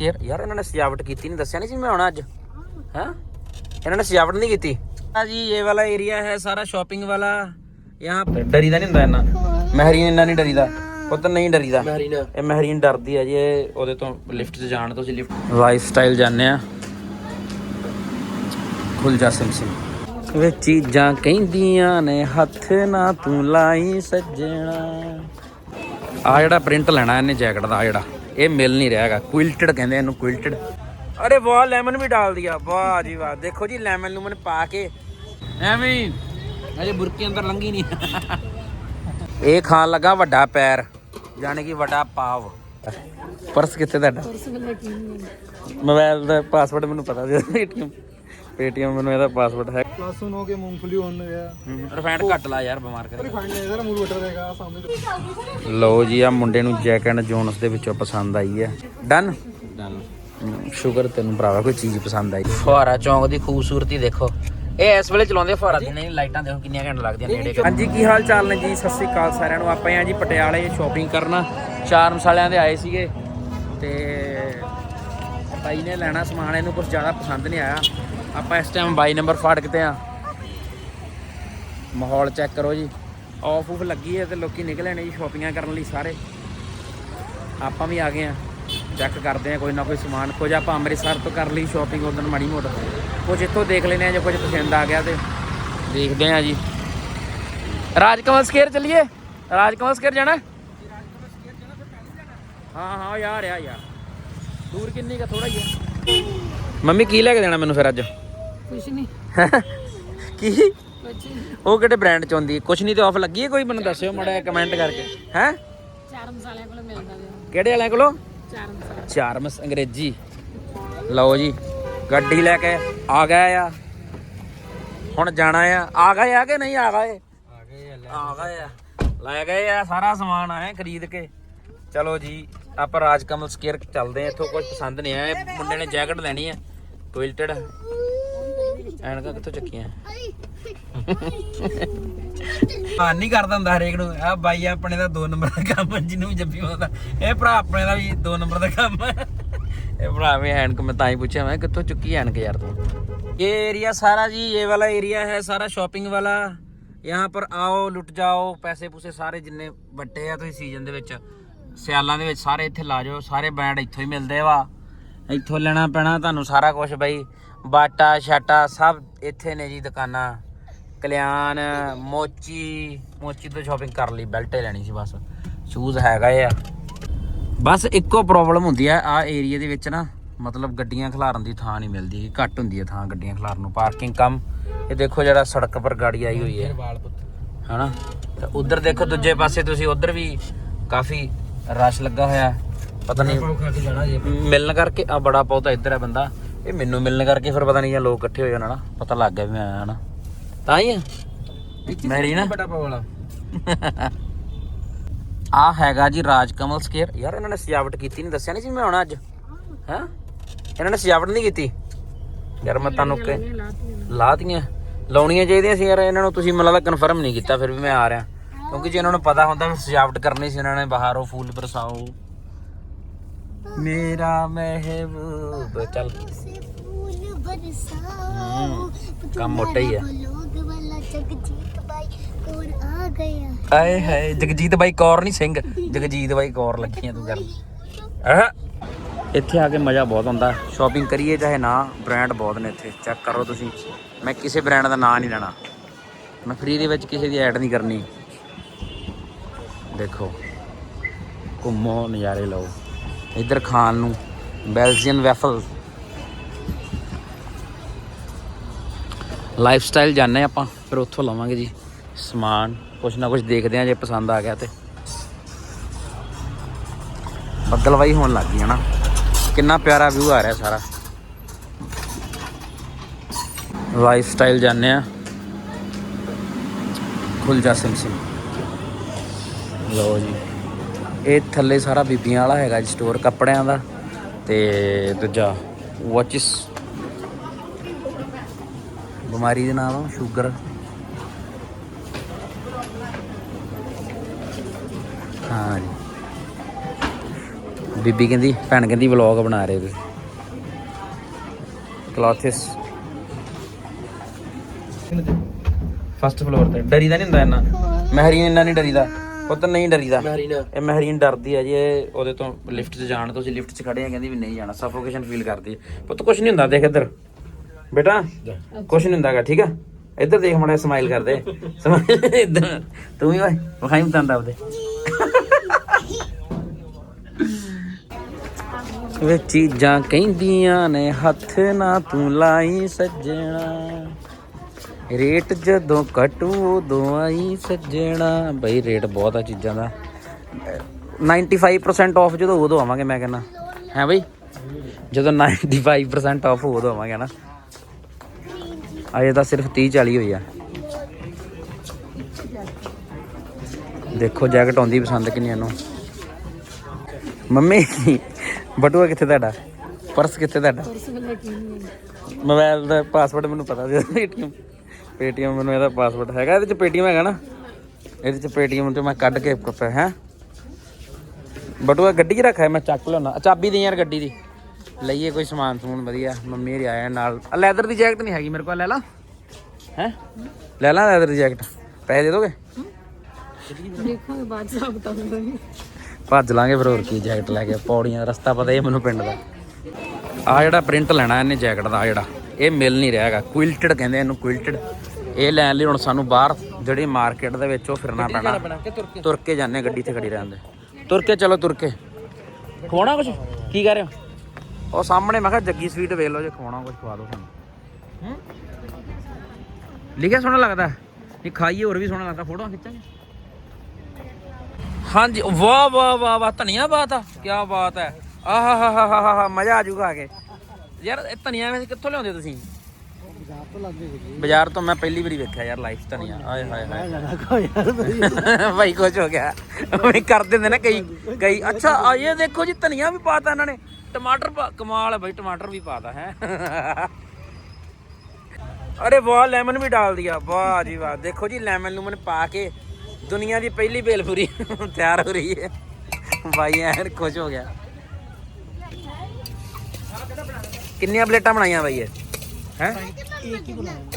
ਯਾਰ ਯਾਰ ਇਹਨਾਂ ਨੇ ਸਜਾਵਟ ਕੀਤੀ ਨਹੀਂ ਦੱਸਿਆ ਨਹੀਂ ਸੀ ਮੈਂ ਆਉਣਾ ਅੱਜ? ਹਾਂ? ਇਹਨਾਂ ਨੇ ਸਜਾਵਟ ਨਹੀਂ ਕੀਤੀ? ਆ ਜੀ ਇਹ ਵਾਲਾ ਏਰੀਆ ਹੈ ਸਾਰਾ ਸ਼ਾਪਿੰਗ ਵਾਲਾ। ਯਹਾਂ ਪਰ ਡਰੀਦਾ ਨਹੀਂ ਹੁੰਦਾ ਇਹਨਾਂ ਮਹਿਰੀਨ ਇਹਨਾਂ ਨਹੀਂ ਡਰੀਦਾ। ਪੁੱਤ ਨਹੀਂ ਡਰੀਦਾ। ਮਹਿਰੀਨ ਇਹ ਮਹਿਰੀਨ ਡਰਦੀ ਹੈ ਜੀ ਉਹਦੇ ਤੋਂ ਲਿਫਟ 'ਚ ਜਾਣ ਤੋਂ ਅਸੀਂ ਲਿਫਟ ਲਾਈਫ ਸਟਾਈਲ ਜਾਣਦੇ ਆ। ਖੁੱਲ ਜਾ ਸਿੰਘ ਵੇ ਚੀਜ਼ਾਂ ਕਹਿੰਦੀਆਂ ਨੇ ਹੱਥ ਨਾ ਤੂੰ ਲਾਈ ਸੱਜਣਾ। ਆ ਜਿਹੜਾ ਪ੍ਰਿੰਟ ਲੈਣਾ ਇਹਨੇ ਜੈਕਟ ਦਾ ਜਿਹੜਾ। ਇਹ ਮਿਲ ਨਹੀਂ ਰਿਹਾ ਹੈਗਾ ਕੁਇਲਟਡ ਕਹਿੰਦੇ ਇਹਨੂੰ ਕੁਇਲਟਡ। ਅਰੇ ਵਾਹ ਲੈਮਨ ਵੀ ਡਾਲ ਦਿਆ। ਵਾਹ ਜੀ ਵਾਹ। ਦੇਖੋ ਜੀ ਲੈਮਨ ਲੂਮਨ ਪਾ ਕੇ। ਐਵੇਂ ਅਜੇ ਬੁਰਕੀ ਅੰਦਰ ਲੰਗੀ ਨਹੀਂ। ਇਹ ਖਾਣ ਲੱਗਾ ਵੱਡਾ ਪੈਰ ਯਾਨੀ ਕਿ ਵੱਡਾ ਪਾਵ। ਪਰਸ ਕਿੱਥੇ ਤੁਹਾਡਾ? ਮੋਬਾਈਲ ਦਾ ਪਾਸਵਰਡ ਮੈਨੂੰ ਪਤਾ ਸੀ। ਪੇਟੀਐਮ ਪੇਟੀਐਮ ਮੈਨੂੰ ਇਹਦਾ ਪਾਸਵਰਡ ਹੈ प्लस सुन हो के मूंगफली ऑन गया ਰਿਫਾਈਂਡ ਘੱਟ ਲਾ ਯਾਰ ਬਿਮਾਰ ਕਰ फाइंड नहीं इधर मूल बटर रहेगा सामने ਲਓ ਜੀ ਆ ਮੁੰਡੇ ਨੂੰ ਜੈਕ ਐਂਡ ਜੋਨਸ ਦੇ ਵਿੱਚੋਂ ਪਸੰਦ ਆਈ ਹੈ ਡਨ ਡਨ ਸ਼ੁਕਰ ਤੈਨੂੰ ਭਰਾਵਾ ਕੋਈ ਚੀਜ਼ ਪਸੰਦ ਆਈ ਫੁਹਾਰਾ ਚੌਂਕ ਦੀ ਖੂਬਸੂਰਤੀ ਦੇਖੋ ਇਹ ਇਸ ਵੇਲੇ ਚਲਾਉਂਦੇ ਫੁਹਾਰਾ ਦੀ ਨਹੀਂ ਲਾਈਟਾਂ ਦੇਖੋ ਕਿੰਨੀਆਂ ਘੰਟੇ ਲੱਗਦੀਆਂ ਨੇੜੇ ਹਾਂਜੀ ਕੀ ਹਾਲ ਚਾਲ ਨੇ ਜੀ ਸਤਿ ਸ੍ਰੀ ਅਕਾਲ ਸਾਰਿਆਂ ਨੂੰ ਆਪਾਂ ਆ ਜੀ ਪਟਿਆਲੇ ਸ਼ਾਪਿੰਗ ਕਰਨ ਚਾਰ ਮਸਾਲਿਆਂ ਦੇ ਆਏ ਸੀਗੇ ਤੇ ਬਾਈ ਨੇ ਲੈਣਾ ਸਮਾਨ ਇਹਨੂੰ ਕੁਝ ਜ਼ਿਆਦਾ ਪਸੰਦ ਨਹੀਂ ਆਇਆ ਆਪਾਂ ਇਸ ਟਾਈਮ 22 ਨੰਬਰ ਫਾਟਕ ਤੇ ਆ। ਮਾਹੌਲ ਚੈੱਕ ਕਰੋ ਜੀ। ਆਫ ਆਫ ਲੱਗੀ ਹੈ ਤੇ ਲੋਕੀ ਨਿਕਲੇ ਨੇ ਜੀ ਸ਼ਾਪਿੰਗਾਂ ਕਰਨ ਲਈ ਸਾਰੇ। ਆਪਾਂ ਵੀ ਆ ਗਏ ਆ। ਚੈੱਕ ਕਰਦੇ ਆ ਕੋਈ ਨਾ ਕੋਈ ਸਮਾਨ। ਕੁਝ ਆਪਾਂ ਅੰਮ੍ਰਿਤਸਰ ਤੋਂ ਕਰ ਲਈ ਸ਼ਾਪਿੰਗ ਉਦੋਂ ਮਾੜੀ ਮੋਟ। ਕੁਝ ਇੱਥੋਂ ਦੇਖ ਲੈਨੇ ਆ ਜੇ ਕੁਝ ਪਸੰਦ ਆ ਗਿਆ ਤੇ ਦੇਖਦੇ ਆ ਜੀ। ਰਾਜਕਮਲ ਸਕੇਅਰ ਚੱਲੀਏ। ਰਾਜਕਮਲ ਸਕੇਅਰ ਜਾਣਾ? ਹਾਂ ਹਾਂ ਯਾਰ ਆ ਯਾਰ। ਦੂਰ ਕਿੰਨੀ ਕਾ ਥੋੜਾ ਹੀ ਹੈ ਮੰਮੀ ਕੀ ਲੈ ਕੇ ਦੇਣਾ ਮੈਨੂੰ ਫਿਰ ਅੱਜ? ਕੁਛ ਨਹੀਂ। ਕੀ? ਕੁਛ ਨਹੀਂ। ਉਹ ਕਿਹੜੇ ਬ੍ਰਾਂਡ ਚ ਹੁੰਦੀ ਹੈ ਕੁਛ ਨਹੀਂ ਤੇ ਆਫ ਲੱਗੀ ਹੈ ਕੋਈ? ਮੈਨੂੰ ਦੱਸਿਓ ਮਾੜਾ ਕਮੈਂਟ ਕਰਕੇ। ਹੈ? ਚਾਰ ਮਸਾਲਿਆਂ ਕੋਲ ਮਿਲਦਾ ਵੇ ਕਿਹੜੇ ਵਾਲਿਆਂ ਕੋਲੋਂ? ਚਾਰ ਮਸਾਲੇ। ਚਾਰਮਸ ਅੰਗਰੇਜ਼ੀ। ਲਓ ਜੀ ਗੱਡੀ ਲੈ ਕੇ ਆ ਗਏ ਆ। ਹੁਣ ਜਾਣਾ ਆ। ਆ ਗਏ ਆ ਕਿ ਨਹੀਂ ਆ ਗਏ? ਆ ਗਏ ਆ ਗਏ ਆ। ਲੈ ਗਏ ਆ ਸਾਰਾ ਸਮਾਨ ਆਏ ਖਰੀਦ ਕੇ। ਚਲੋ ਜੀ ਆਪਾਂ ਰਾਜਕਮਲ ਸਕੇਅਰ ਚੱਲਦੇ ਆ। ਇੱਥੋਂ ਕੁਝ ਪਸੰਦ ਨਹੀਂ ਆਇਆ। ਇਹ ਮੁੰਡੇ ਨੇ ਜੈਕਟ ਲੈਣੀ ਆ। ਕੁਇਲਟਡ ਐਨਕਾਂ ਕਿੱਥੋਂ ਚੱਕੀਆਂ ਹਾਂ ਨਹੀਂ ਕਰਦਾ ਹੁੰਦਾ ਹਰੇਕ ਨੂੰ ਆ ਬਾਈ ਆਪਣੇ ਦਾ 2 ਨੰਬਰ ਦਾ ਕੰਮ ਹੈ, ਜਿਹਨੂੰ ਵੀ ਜੱਫੀ ਹੁੰਦਾ ਇਹ ਭਰਾ ਆਪਣੇ ਦਾ ਵੀ 2 ਨੰਬਰ ਦਾ ਕੰਮ ਹੈ ਇਹ ਭਰਾ ਵੀ ਐਨਕ ਮੈਂ ਤਾਂ ਹੀ ਪੁੱਛਿਆ ਮੈਂ ਕਿੱਥੋਂ ਚੁੱਕੀ ਐਨਕ ਯਾਰ ਤੂੰ ये एरिया सारा जी ये वाला एरिया है सारा शॉपिंग वाला यहाँ पर आओ ਲੁੱਟ ਜਾਓ ਪੈਸੇ ਪੂਸੇ ਸਾਰੇ ਜਿੰਨੇ ਵੱਟੇ ਆ ਤੁਸੀਂ ਸੀਜ਼ਨ ਦੇ ਵਿੱਚ ਸਿਆਲਾਂ ਦੇ ਵਿੱਚ ਸਾਰੇ ਇੱਥੇ ਲਾ ਜਾਓ ਸਾਰੇ ਬ੍ਰਾਂਡ ਇੱਥੋਂ ਹੀ ਮਿਲਦੇ ਵਾ ਇੱਥੋਂ ਲੈਣਾ ਪੈਣਾ ਤੁਹਾਨੂੰ ਸਾਰਾ ਕੁਝ ਬਈ। ਬਾਟਾ ਛਾਟਾ ਸਭ ਇੱਥੇ ਨੇ ਜੀ ਦੁਕਾਨਾਂ। ਕਲਿਆਣ ਮੋਚੀ ਮੋਚੀ ਤੋਂ ਸ਼ਾਪਿੰਗ ਕਰ ਲਈ ਬੈਲਟ ਲੈਣੀ ਸੀ ਬਸ। ਸ਼ੂਜ਼ ਹੈਗਾ ਆ। ਬਸ ਇੱਕੋ ਪ੍ਰੋਬਲਮ ਹੁੰਦੀ ਆ ਆ ਏਰੀਆ ਦੇ ਵਿੱਚ ਨਾ ਮਤਲਬ ਗੱਡੀਆਂ ਖਿਲਾਰਨ ਦੀ ਥਾਂ ਨਹੀਂ ਮਿਲਦੀ ਘੱਟ ਹੁੰਦੀ ਹੈ ਥਾਂ ਗੱਡੀਆਂ ਖਿਲਾਰਨ ਨੂੰ ਪਾਰਕਿੰਗ ਕਮ। ਇਹ ਦੇਖੋ ਜਿਹੜਾ ਸੜਕ ਪਰ ਗਾੜੀ ਆਈ ਹੋਈ ਹੈ। ਹਨਾ? ਤੇ ਉਧਰ ਦੇਖੋ ਦੂਜੇ ਪਾਸੇ ਤੁਸੀਂ ਉਧਰ ਵੀ ਕਾਫੀ ਰਸ਼ ਲੱਗਾ ਹੋਇਆ। ਪਤਾ ਨਹੀਂ ਮਿਲਣ ਕਰਕੇ ਆ ਬੜਾ ਪੌਦਾ ਇੱਧਰ ਹੈ ਬੰਦਾ। ਇਹ ਮੈਨੂੰ ਮਿਲਣ ਕਰਕੇ ਫਿਰ ਪਤਾ ਨਹੀਂ ਜਾਂ ਲੋਕ ਇਕੱਠੇ ਹੋ ਜਾਣਾ ਨਾ ਪਤਾ ਲੱਗ ਗਿਆ ਵੀ ਮੈਂ ਆਇਆ ਤਾਂ ਹੀ ਮੈਰੀ ਨਾ। ਬੜਾ ਪਾਉ ਆ ਹੈਗਾ ਜੀ ਰਾਜਕਮਲ ਸਕੇਅਰ। ਯਾਰ ਇਹਨਾਂ ਨੇ ਸਜਾਵਟ ਕੀਤੀ ਨਹੀਂ ਦੱਸਿਆ ਨਹੀਂ ਸੀ ਮੈਂ ਆਉਣਾ ਅੱਜ? ਹੈ? ਇਹਨਾਂ ਨੇ ਸਜਾਵਟ ਨਹੀਂ ਕੀਤੀ? ਯਾਰ ਮੈਂ ਤੁਹਾਨੂੰ ਕਹਿ ਲਾਤੀਆਂ ਲਾਉਣੀਆਂ ਚਾਹੀਦੀਆਂ ਸੀ ਯਾਰ ਇਹਨਾਂ ਨੂੰ ਤੁਸੀਂ ਮੈਨੂੰ ਲੱਗਦਾ ਕਨਫਰਮ ਨਹੀਂ ਕੀਤਾ ਫਿਰ ਵੀ ਮੈਂ ਆ ਰਿਹਾ। ਕਿਉਂਕਿ ਜੇ ਇਹਨਾਂ ਨੂੰ ਪਤਾ ਹੁੰਦਾ ਸਜਾਵਟ ਕਰਨੀ ਸੀ ਇਹਨਾਂ ਨੇ ਬਾਹਰੋਂ ਫੁੱਲ ਬਰਸਾਓ। ਮੇਰਾ ਮਹਿਬੂਬ ਚੱਲ। ਫੂਲ ਬਰਸਾਓ ਕੰਮ ਮੋਟਾ ਹੀ ਆ। ਲੋਗ ਵਾਲਾ ਜਗਜੀਤ ਬਾਈ ਕੌਣ ਆ ਗਿਆ ਆਏ ਹਾਏ, ਜਗਜੀਤ ਬਾਈ ਕੌਰ ਨਹੀਂ ਸਿੰਘ। ਜਗਜੀਤ ਬਾਈ ਕੌਰ ਲੱਗੀਆਂ ਤੂੰ ਗੱਲ ਆਹ। ਇੱਥੇ ਆ ਕੇ ਮਜ਼ਾ ਬਹੁਤ ਆਉਂਦਾ। ਸ਼ਾਪਿੰਗ ਕਰੀਏ ਚਾਹੇ ਨਾ ਬ੍ਰਾਂਡ ਬਹੁਤ ਨੇ ਇੱਥੇ। ਚੈੱਕ ਕਰੋ ਤੁਸੀਂ। ਮੈਂ ਕਿਸੇ ਬ੍ਰਾਂਡ ਦਾ ਨਾਂ ਨਹੀਂ ਲੈਣਾ। ਮੈਂ ਫ੍ਰੀ ਦੇ ਵਿੱਚ ਕਿਸੇ ਦੀ ਐਡ ਨਹੀਂ ਕਰਨੀ। ਦੇਖੋ। ਘੁੰਮੋ ਨਜ਼ਾਰੇ ਲਓ। ਇੱਧਰ ਖਾਣ ਨੂੰ ਬੈਲਜੀਅਨ ਵੈਫਲ। ਲਾਈਫ ਸਟਾਈਲ ਜਾਣੇ ਆਪਾਂ, ਫਿਰ ਉੱਥੋਂ ਲਵਾਂਗੇ ਜੀ ਸਮਾਨ। ਕੁਛ ਨਾ ਕੁਛ ਦੇਖਦੇ ਆ ਜੇ ਪਸੰਦ ਆ ਗਿਆ ਤੇ। ਬੱਦਲਵਾਈ ਹੋਣ ਲੱਗ ਗਈ ਹੈ ਨਾ। ਕਿੰਨਾ ਪਿਆਰਾ ਵਿਊ ਆ ਰਿਹਾ ਸਾਰਾ। ਲਾਈਫ ਸਟਾਈਲ ਜਾਣੇ ਆ ਖੁੱਲ ਜਾ ਸਿਮ ਲਓ ਜੀ। ਇਹ ਥੱਲੇ ਸਾਰਾ ਬੀਬੀਆਂ ਵਾਲਾ ਹੈਗਾ ਜੀ ਸਟੋਰ ਕੱਪੜਿਆਂ ਦਾ ਤੇ ਦੂਜਾ ਵਾਚਿਸ ਬਿਮਾਰੀ ਦੇ ਨਾਮ ਸ਼ੂਗਰ ਹਾਂ ਜੀ। ਬੀਬੀ ਕਹਿੰਦੀ ਭੈਣ ਕਹਿੰਦੀ ਵਲੌਗ ਬਣਾ ਰਹੇ ਵੀ ਕਲੌਥਸ ਫਸਟ ਫਲੋਰ ਤੇ। ਡਰੀਦਾ ਨਹੀਂ ਹੁੰਦਾ ਇੰਨਾ? ਮਹਿਰੀਨ ਇੰਨਾ ਨਹੀਂ ਡਰੀਦਾ। ਪੁੱਤ ਨਹੀਂ ਡਰੀਦਾ। ਇਹ ਮਹਿਰੀਨ ਡਰਦੀ ਹੈ ਜੀ ਇਹ ਉਹਦੇ ਤੋਂ ਲਿਫਟ 'ਚ ਜਾਣ ਤੋਂ ਅਸੀਂ ਲਿਫਟ 'ਚ ਖੜੇ ਆ ਕਹਿੰਦੀ ਵੀ ਨਹੀਂ ਜਾਣਾ। ਸਫੋਕੇਸ਼ਨ ਫੀਲ ਕਰਦੀ ਹੈ ਪੁੱਤ ਕੁਝ ਨਹੀਂ ਹੁੰਦਾ ਦੇਖ ਇੱਧਰ। ਬੇਟਾ ਕੁਝ ਨਹੀਂ ਹੁੰਦਾਗਾ ਠੀਕ ਆ? ਇੱਧਰ ਦੇਖ ਮੜਾ ਸਮਾਈਲ ਕਰਦੇ। ਸਮਾਈਲ ਇੱਧਰ। ਤੂੰ ਵੀ ਓਏ ਵਿਖਾਈ ਮਤੰਦਾ ਆਪਦੇ। ਵੇ ਚੀਜ਼ਾਂ ਕਹਿੰਦੀਆਂ ਨੇ ਹੱਥ ਨਾ ਤੂੰ ਲਾਈ ਸੱਜਣਾ। ਰੇਟ ਜਦੋਂ ਘਟੂ ਉਦੋਂ ਆਈ ਸੱਜਣਾ। ਬਈ ਰੇਟ ਬਹੁਤ ਆ ਚੀਜ਼ਾਂ ਦਾ। 95% ਆਫ ਜਦੋਂ ਉਦੋਂ ਆਵਾਂਗੇ ਮੈਂ ਕਹਿੰਦਾ। ਹੈ ਬਈ? ਜਦੋਂ 95% ਆਫ ਉਦੋਂ ਆਵਾਂਗੇ ਨਾ। ਅਜੇ ਤਾਂ ਸਿਰਫ 30 40 ਹੋਈ ਆ। ਦੇਖੋ ਜੈਕਟ ਆਉਂਦੀ ਪਸੰਦ ਕਿੰਨੀ ਨੂੰ। ਮੰਮੀ ਬਟੂਆ ਕਿੱਥੇ ਤੁਹਾਡਾ? ਪਰਸ ਕਿੱਥੇ ਤੁਹਾਡਾ? ਪਰਸ ਮੋਬਾਈਲ ਦਾ ਪਾਸਵਰਡ ਮੈਨੂੰ ਪਤਾ ਸੀ। ਪੇਟੀਐਮ ਪੇਟੀਐਮ ਮੈਨੂੰ ਇਹਦਾ ਪਾਸਵਰਡ ਹੈਗਾ ਇਹਦੇ ਚ ਪੇਟੀਐਮ ਹੈਗਾ ਨਾ। ਇਹਦੇ ਚ ਪੇਟੀਐਮ ਤੇ ਮੈਂ ਕੱਢ ਕੇ ਕੱਪੇ ਹੈ। ਬਟੂਆ ਗੱਡੀ 'ਚ ਰੱਖਿਆ ਮੈਂ ਚੱਕ ਲਿਆਉਣਾ। ਚਾਬੀ ਦੇ ਯਾਰ ਗੱਡੀ ਦੀ। ਲਈਏ ਕੋਈ ਸਮਾਨ ਸਮੂਨ ਵਧੀਆ। ਮੰਮੀ ਹਰੀ ਆਇਆ ਨਾਲ। ਲੈਦਰ ਦੀ ਜੈਕਟ ਨਹੀਂ ਹੈਗੀ ਮੇਰੇ ਕੋਲ ਲੈ ਲਾ। ਹੈ? ਲੈ ਲਾ ਲੈਦਰ ਦੀ ਜੈਕਟ ਪੈਸੇ ਦੇ ਦੋਗੇ? ਦੇਖਾਂਗੇ ਬਾਅਦ ਆਪ ਬਤਾਉਂਗਾ ਭੱਜ ਲਾਂਗੇ ਫਿਰ ਹੋਰ ਕੀ ਜੈਕਟ ਲੈ ਕੇ। ਪੌੜੀਆਂ ਰਸਤਾ ਪਤਾ ਹੀ ਹੈ ਮੈਨੂੰ ਪਿੰਡ ਦਾ। ਆ ਜਿਹੜਾ ਪ੍ਰਿੰਟ ਲੈਣਾ ਇਹਨੇ ਜੈਕਟ ਦਾ ਜਿਹੜਾ। ਇਹ ਮਿਲ ਨਹੀਂ ਰਿਹਾ ਹੈਗਾ। ਕੁਇਲਟਡ ਕਹਿੰਦੇ ਇਹਨੂੰ ਕੁਇਲਟਡ ਇਹ ਲੈਣ ਲਈ ਹੁਣ ਸਾਨੂੰ ਬਾਹਰ ਜਿਹੜੀ ਮਾਰਕੀਟ ਦੇ ਵਿੱਚ ਉਹ ਫਿਰਨਾ ਪੈਣਾ। ਤੁਰ ਕੇ ਜਾਂਦੇ ਗੱਡੀ ਤੇ ਖੜੀ ਰਹਿੰਦੇ। ਤੁਰ ਕੇ ਚਲੋ ਤੁਰ ਕੇ ਖਵਾਉਣਾ ਕੁਝ ਕੀ ਕਰ ਰਹੇ ਹੋ? ਉਹ ਸਾਹਮਣੇ ਮੈਂ ਕਿਹਾ ਜੱਗੀ ਸਵੀਟ ਵੇਖ ਲਓ ਜੇ ਖਵਾਉਣਾ ਕੁਝ ਖਵਾ ਦਿਓ ਸਾਨੂੰ। ਲਿਖਿਆ ਸੋਹਣਾ ਲੱਗਦਾ। ਇਹ ਖਾਈਏ ਹੋਰ ਵੀ ਸੋਹਣਾ ਲੱਗਦਾ। ਫੋਟੋਆਂ ਖਿੱਚਾਂਗੇ। ਹਾਂਜੀ ਵਾਹ ਵਾਹ ਵਾਹ ਵਾਹ ਧਨੀਆ ਬਾਤ ਆ। ਕੀ ਬਾਤ ਹੈ। ਆਹਾ ਹਾ ਹਾ ਹਾ ਮਜ਼ਾ ਆ ਜਾਊਗਾ ਆ ਕੇ। ਯਾਰ ਇਹ ਧਨੀਆ ਵੈਸੇ ਕਿੱਥੋਂ ਲਿਆਉਂਦੇ ਤੁਸੀਂ? ਬਾਜ਼ਾਰ ਤੋਂ ਮੈਂ ਪਹਿਲੀ ਵਾਰੀ ਵੇਖਿਆ ਯਾਰ ਲਾਈਫ ਤਾਂ ਨਹੀਂ ਆਏ ਹਾਏ ਹਾਏ। ਭਾਈ ਕੁਝ ਹੋ ਗਿਆ। ਉਹ ਕਰ ਦਿੰਦੇ ਨਾ ਕਈ ਕਈ। ਅੱਛਾ ਆ ਇਹ ਦੇਖੋ ਜੀ ਧਨੀਆ ਵੀ ਪਾਤਾ ਇਹਨਾਂ ਨੇ। ਟਮਾਟਰ ਕਮਾਲ ਹੈ ਭਾਈ ਟਮਾਟਰ ਵੀ ਪਾਤਾ ਹੈ। ਅਰੇ ਵਾਹ ਲੈਮਨ ਵੀ ਡਾਲ ਦਿਆ। ਵਾਹ ਜੀ ਵਾਹ। ਦੇਖੋ ਜੀ ਲੈਮਨ ਲੂਮਨ ਪਾ ਕੇ ਦੁਨੀਆ ਦੀ ਪਹਿਲੀ ਬੇਲਪੂਰੀ ਤਿਆਰ ਹੋ ਰਹੀ ਹੈ। ਭਾਈ ਐਨ ਖੁਸ਼ ਹੋ ਗਿਆ। ਕਿੰਨੀਆਂ ਪਲੇਟਾਂ ਬਣਾਈਆਂ ਭਾਈ ਇਹ? हैं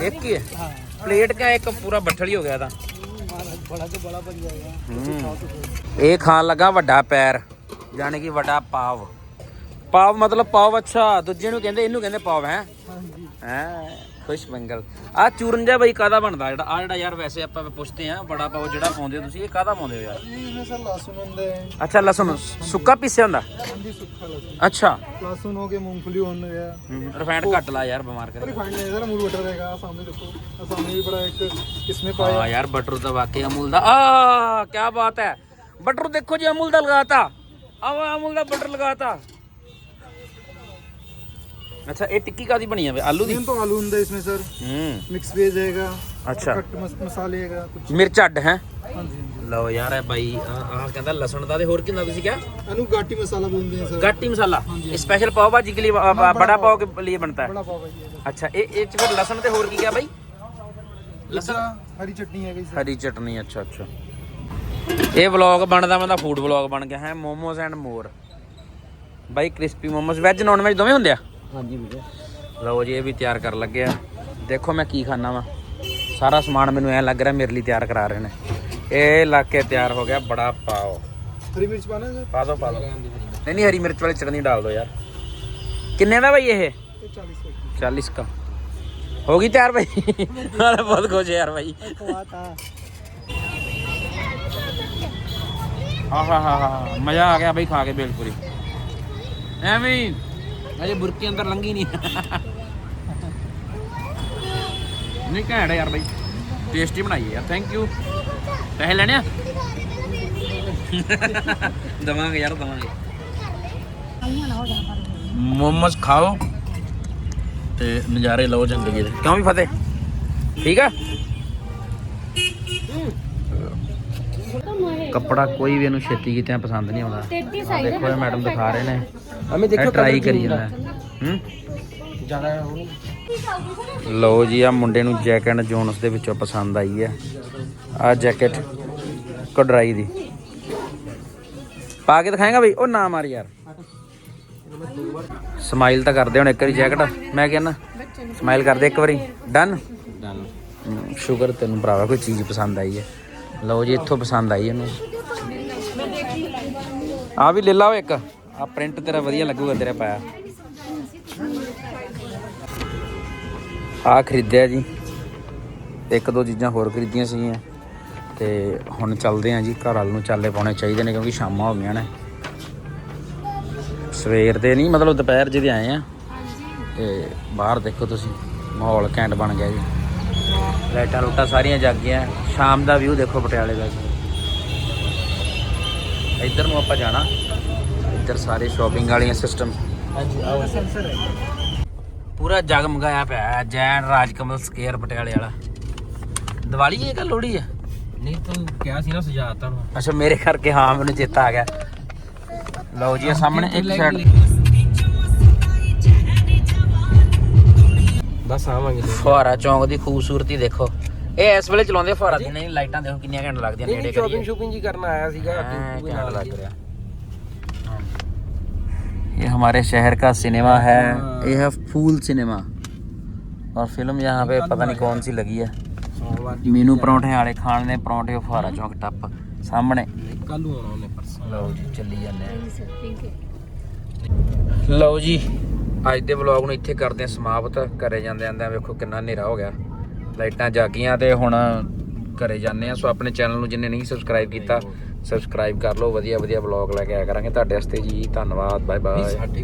एक ही है प्लेट क्या एक पूरा बट्ठल ही हो गया था बड़ा तो बड़ा बन जाएगा हम्म। ਇਹ ਖਾਣ ਲੱਗਾ ਵੱਡਾ ਪੈਰ ਯਾਨੀ ਕਿ ਵੱਡਾ ਪਾਵ ਪਾਵ ਮਤਲਬ ਪਾਵ ਅੱਛਾ ਦੂਜੇ ਨੂੰ ਕਹਿੰਦੇ ਇਹਨੂੰ ਕਹਿੰਦੇ ਪਾਵ ਹੈ ਹਾਂਜੀ ਹੈ ਖੁਸ਼ ਮੰਗਲ। ਆ ਚੂਰਨ ਜਿਹਾ ਬਾਈ ਕਾਦਾ ਬਣਦਾ? ਜਿਹੜਾ ਆ ਜਿਹੜਾ ਯਾਰ ਵੈਸੇ ਆਪਾਂ ਪੁੱਛਦੇ ਆ ਬੜਾ ਪਾਓ ਜਿਹੜਾ ਪਾਉਂਦੇ ਹੋ ਤੁਸੀਂ ਇਹ ਕਾਦਾ ਪਾਉਂਦੇ ਹੋ ਯਾਰ? ਇਹ ਸਰ ਲਸਣ ਹੁੰਦੇ ਅੱਛਾ ਲਸਣ। ਸੁੱਕਾ ਪੀਸਿਆ ਹੁੰਦਾ? ਹਾਂਜੀ ਸੁੱਕਾ ਲਸਣ। ਅੱਛਾ। ਲਸਣ ਹੋ ਕੇ ਮੂੰਗਫਲੀ ਹੋਣ ਗਿਆ ਰਿਫਾਈਨਡ ਘੱਟ ਲਾ ਯਾਰ ਬਿਮਾਰ ਕਰੇ ਰਿਫਾਈਨਡ ਨਹੀਂ ਸਰ ਅਮੂਲ ਬਟਰ ਰਹੇਗਾ ਸਾਹਮਣੇ ਦੇਖੋ। ਸਾਹਮਣੇ ਵੀ ਬੜਾ ਇੱਕ ਕਿਸਮੇ ਪਾਇਆ। ਹਾਂ ਯਾਰ ਬਟਰ ਤਾਂ ਵਾਕਈ ਅਮੂਲ ਦਾ ਆ ਕੀ ਬਾਤ ਹੈ। ਬਟਰ ਦੇਖੋ ਜੀ ਅਮੂਲ ਦਾ ਲਗਾਤਾ। ਆ ਅਮੂਲ ਦਾ ਬਟਰ ਲਗਾਤਾ। ਅੱਛਾ ਇਹ ਟਿੱਕੀ ਕਾਦੀ ਬਣੀ ਹੈ ਆਲੂ ਦੀ मेन तो आलू होंगे इसमें सर ਹੂੰ मिक्स वेज रहेगा अच्छा। कट मस, मसाले रहेगा कुछ ਮਿਰਚ ਅੱਡ ਹੈ हाँ जी हाँ ਲਓ ਯਾਰ ਇਹ ਬਾਈ ਆ ਆ ਕਹਿੰਦਾ ਲਸਣ ਦਾ ਤੇ ਹੋਰ ਕਿੰਨਾ ਤੁਸੀਂ ਕਿਹਾ जी आलू घाटी मसाला बोलते हैं सर गाटी मसाला स्पेशल पाव भाजी के लिए आ, आ, बड़ा पाव के लिए बनता है बड़ा पाव भाई है अच्छा ये ये च फिर लसन ते होर की क्या भाई लसन हरी चटनी है गई सर ਹਰੀ ਚਟਨੀ ਅੱਛਾ ਅੱਛਾ ਇਹ ਵਲੌਗ ਬਣਦਾ ਬੰਦਾ ਫੂਡ ਵਲੌਗ ਬਣ ਗਿਆ ਹੈ momos and more by crispy momos veg non veg ਦੋਵੇਂ ਹੁੰਦੇ ਆ ਹਾਂਜੀ ਵੀਰੇ। ਲਓ ਜੀ ਇਹ ਵੀ ਤਿਆਰ ਕਰਨ ਲੱਗਿਆ ਦੇਖੋ ਮੈਂ ਕੀ ਖਾਣਾ ਵਾ। ਸਾਰਾ ਸਮਾਨ ਮੈਨੂੰ ਐ ਲੱਗ ਰਿਹਾ ਮੇਰੇ ਲਈ ਤਿਆਰ ਕਰਾ ਰਹੇ ਨੇ। ਇਹ ਇਲਾਕੇ ਤਿਆਰ ਹੋ ਗਿਆ ਬੜਾ ਪਾਓ। ਹਰੀ ਮਿਰਚ ਪਾਣਾ ਸਰ? ਪਾ ਦੋ ਪਾ ਦੋ। ਨਹੀਂ ਨਹੀਂ ਹਰੀ ਮਿਰਚ ਵਾਲੀ ਚਟਨੀ ਡਾਲ ਦਿਓ ਯਾਰ। ਕਿੰਨੇ ਦਾ ਭਾਈ ਇਹ? 40 40 ਕਾ ਹੋ ਗਈ ਤਿਆਰ ਭਾਈ ਬਹੁਤ ਖੁਸ਼ ਯਾਰ ਭਾਈ ਆਹ ਹਾ ਹਾ ਮਜ਼ਾ ਆ ਗਿਆ ਭਾਈ ਖਾ ਕੇ ਬੇਲਪੂਰੀ ਐਵੇਂ ਅਜੇ ਬੁਰਕੀ ਅੰਦਰ ਲੰਗੀ ਨਹੀਂ। ਨਹੀਂ, ਘੈਂਟ ਹੈ ਯਾਰ ਬਾਈ। ਟੇਸਟੀ ਬਣਾਈ ਯਾਰ ਥੈਂਕ ਯੂ ਪੈਸੇ ਲੈਣੇ ਆ? ਦਵਾਂਗੇ ਯਾਰ, ਦਵਾਂਗੇ। ਮੋਮਸ ਖਾਓ ਤੇ ਨਜ਼ਾਰੇ ਲਓ ਜ਼ਿੰਦਗੀ ਦੇ। ਕਿਉਂ ਵੀ ਫਤਿਹ? ਠੀਕ ਆ? ਕੱਪੜਾ ਕੋਈ ਵੀ ਇਹਨੂੰ ਛੇਤੀ ਕਿਤੇ ਪਸੰਦ ਨਹੀਂ ਆਉਂਦਾ। ਦੇਖੋ ਇਹ ਮੈਡਮ ਦਿਖਾ ਰਹੇ ਨੇ। ਅਮੀ ਦੇਖੋ ਟਰਾਈ ਕਰੀ ਜਾਂਦਾ ਹੂੰ। ਜ਼ਿਆਦਾ ਉਹ ਲਓ ਜੀ ਆ ਮੁੰਡੇ ਨੂੰ ਜੈਕਟ ਜੋਨਸ ਦੇ ਵਿੱਚੋਂ ਪਸੰਦ ਆਈ ਹੈ ਆ ਜੈਕਟ ਕਢਾਈ ਦੀ। ਪਾ ਕੇ ਦਿਖਾਏਗਾ ਬਈ? ਉਹ ਨਾ ਮਾਰ ਯਾਰ। ਸਮਾਈਲ ਤਾਂ ਕਰਦੇ ਹੁਣ ਇੱਕ ਵਾਰੀ ਜੈਕਟ ਮੈਂ ਕਹਿੰਨਾ ਸਮਾਈਲ ਕਰਦੇ ਇੱਕ ਵਾਰੀ। ਡਨ ਡਨ ਸ਼ੂਗਰ ਤੈਨੂੰ ਭਰਾਵਾ ਕੋਈ ਚੀਜ਼ ਪਸੰਦ ਆਈ ਹੈ ਲਓ ਜੀ, ਇੱਥੋਂ ਪਸੰਦ ਆਈ ਇਹਨੂੰ। ਆ ਵੀ ਲੈ ਲਾਓ ਇੱਕ। ਆ ਪ੍ਰਿੰਟ ਤੇਰਾ ਵਧੀਆ ਲੱਗੂਗਾ ਤੇਰਾ ਪਾਇਆ। ਆ ਖਰੀਦਿਆ ਜੀ। ਇੱਕ ਦੋ ਚੀਜ਼ਾਂ ਹੋਰ ਖਰੀਦੀਆਂ ਸੀਗੀਆਂ। ਤੇ ਹੁਣ ਚੱਲਦੇ ਆਂ ਜੀ, ਘਰ ਵੱਲ ਨੂੰ ਚਾਲੇ ਪਾਉਣੇ ਚਾਹੀਦੇ ਨੇ ਕਿਉਂਕਿ ਸ਼ਾਮਾਂ ਹੋ ਗਈਆਂ ਨੇ। ਸਵੇਰ ਦੇ ਨਹੀਂ, ਮਤਲਬ ਦੁਪਹਿਰ ਜਿਹਦੇ ਆਏ ਆ। ਤੇ ਬਾਹਰ ਦੇਖੋ ਤੁਸੀਂ, ਮਾਹੌਲ ਘੈਂਟ ਬਣ ਗਿਆ ਜੀ। ਲਾਈਟਾਂ ਲੂਟਾਂ ਸਾਰੀਆਂ ਜਗ ਗਈਆਂ। ਸ਼ਾਮ ਦਾ ਵਿਊ ਦੇਖੋ ਪਟਿਆਲੇ ਦਾ। ਇੱਧਰ ਨੂੰ ਆਪਾਂ ਜਾਣਾ। ਇੱਧਰ ਸਾਰੇ ਸ਼ਾਪਿੰਗ ਵਾਲੀਆਂ ਸਿਸਟਮ ਹਾਂਜੀ ਆਓ ਪੂਰਾ ਜਗਮਗਾਇਆ ਪਿਆ ਹੈ। ਜੈਨ ਰਾਜਕਮਲ ਸਕੇਅਰ ਪਟਿਆਲੇ ਵਾਲਾ। ਦੀਵਾਲੀ ਹੈ ਕਿ ਲੋਹੜੀ ਹੈ? ਨਹੀਂ ਤੂੰ ਕਿਹਾ ਸੀ ਨਾ ਸੁਝਾਤਾ ਨੂੰ ਅੱਛਾ ਮੇਰੇ ਕਰਕੇ ਹਾਂ ਮੈਨੂੰ ਚੇਤਾ ਆ ਗਿਆ। ਲਓ ਜੀ ਇਹ ਸਾਹਮਣੇ ਇੱਕ ਸਾਈਡ ਬਸ ਆਵਾਂਗੇ ਫੁਹਾਰਾ ਚੌਂਕ ਦੀ ਖੂਬਸੂਰਤੀ ਦੇਖੋ ਇਹ ਇਸ ਵੇਲੇ ਚਲਾਉਂਦੇ ਆ ਫੁਹਾਰਾ ਦੀ ਨਹੀਂ ਲਾਈਟਾਂ ਦੇਖੋ ਕਿੰਨੀਆਂ ਘੰਟੇ ਲੱਗਦੀਆਂ ਨੇੜੇ ਸ਼ੋਪਿੰਗ ਕਰੀਏ ਸ਼ੂਪਿੰਗ ਜੀ ਕਰਨ ਆਇਆ ਸੀਗਾ हाँ, ਟਿੰਕੂ क्या ਨਾਲ लग रहा ये हमारे शहर का सिनेमा है ये है फूल सिनेमा और फिल्म यहाँ पे पता नहीं कौन सी लगी है ਸੋਮਵਾਰ मीनू परौंठे वाले खाने ने परौंठे फुहारा चौक टप सामने ਕੱਲ ਨੂੰ ਆਉਣਾ ਉਹਨੇ ਪਰਸੋਂ ਲਓ ਜੀ ਚੱਲੀ ਜਾਂਦੇ ਆ पिंक ਲਓ ਜੀ ਅੱਜ ਦੇ ਵਲੌਗ ਨੂੰ ਇੱਥੇ ਕਰਦੇ ਹਾਂ ਸਮਾਪਤ। ਘਰੇ ਜਾਂਦੇ ਆਂਦੇ ਵੇਖੋ ਕਿੰਨਾ ਹਨੇਰਾ ਹੋ ਗਿਆ। ਲਾਈਟਾਂ ਜਾਗੀਆਂ ਤੇ ਹੁਣ ਘਰੇ ਜਾਂਦੇ ਆ ਸੋ ਆਪਣੇ ਚੈਨਲ ਨੂੰ ਜਿੰਨੇ ਨਹੀਂ ਸਬਸਕ੍ਰਾਈਬ ਕੀਤਾ ਸਬਸਕ੍ਰਾਈਬ ਕਰ ਲਓ। ਵਧੀਆ ਵਧੀਆ ਵਲੌਗ ਲੈ ਕੇ ਆਇਆ ਕਰਾਂਗੇ। ਤੁਹਾਡੇ ਵਾਸਤੇ ਜੀ ਧੰਨਵਾਦ। ਬਾਏ ਬਾਏ ਸਾਡੇ